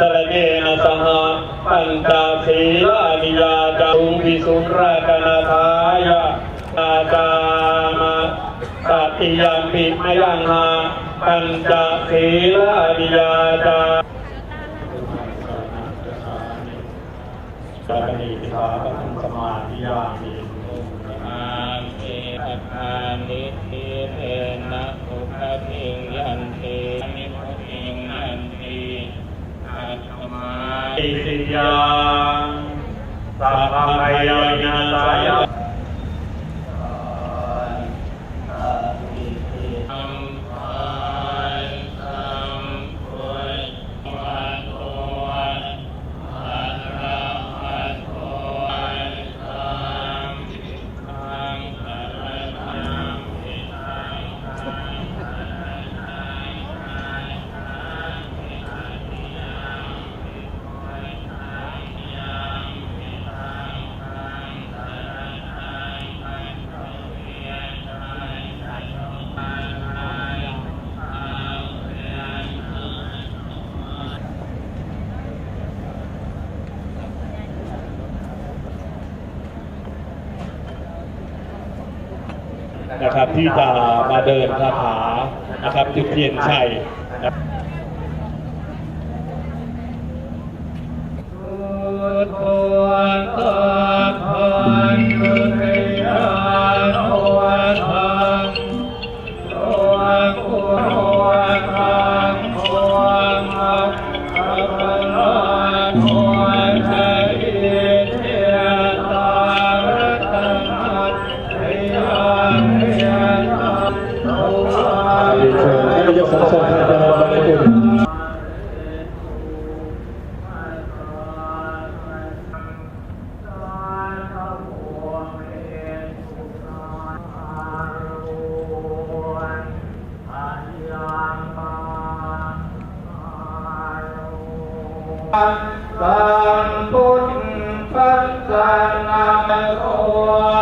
สระเยนะสหปัญจศีลานิยาจาุงวิสุราคณาทายะอาจามะสัติยามปิมยังหาปัญจศีลานิยาจาสัพพิทาปะสมาธิยามิอาเมอานิทิเทนะอุคทิยันตินิพุทิงยันติอัตมา อิสิยาสัพพะยานาสายะ อัมปันสัมพุทธวะโตอะระหะโตสัมสังฆังอิทัง นะครับที่จะมาเดินคาถานะครับจุดเทียนชัยนะครั ท่านนายกสังคมท่านอาจารย์บรรพุนสัมพุทธัสสะนะโม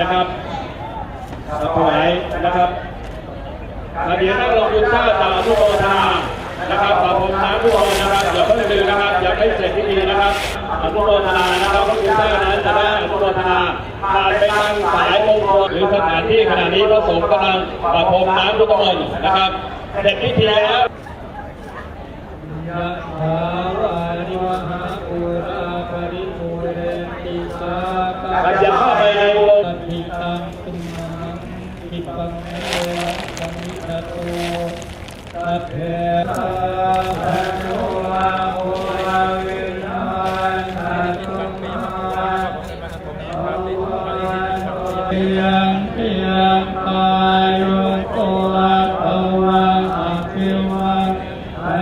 นะครับถวายนะครับแล้วเดี๋ยวนักลงทุนชาติจะอนุโมทนานะครับขอบคุณน้ำทุกคนนะครับอย่าเพิ่งลืมนะครับอย่าไม่เสร็จพิธีนะครับอนุโมทนานะครับพระคุณเจ้านั้นจะได้อนุโมทนาผ่านไปทางสายมงคลหรือสถานที่ขณะนี้พระสงฆ์กำลังประพรมน้ำทุกคนนะครับเสร็จพิธีแล้ว ยะถาวาริวหาปุราปริปุเรนติสาคา ใครจะเข้าไปในวง ทิตังตุมังทิ ปังเมสัมมิตโตสัพเพทาภะโนวาโอวินาศาตุมาภะคะวะโต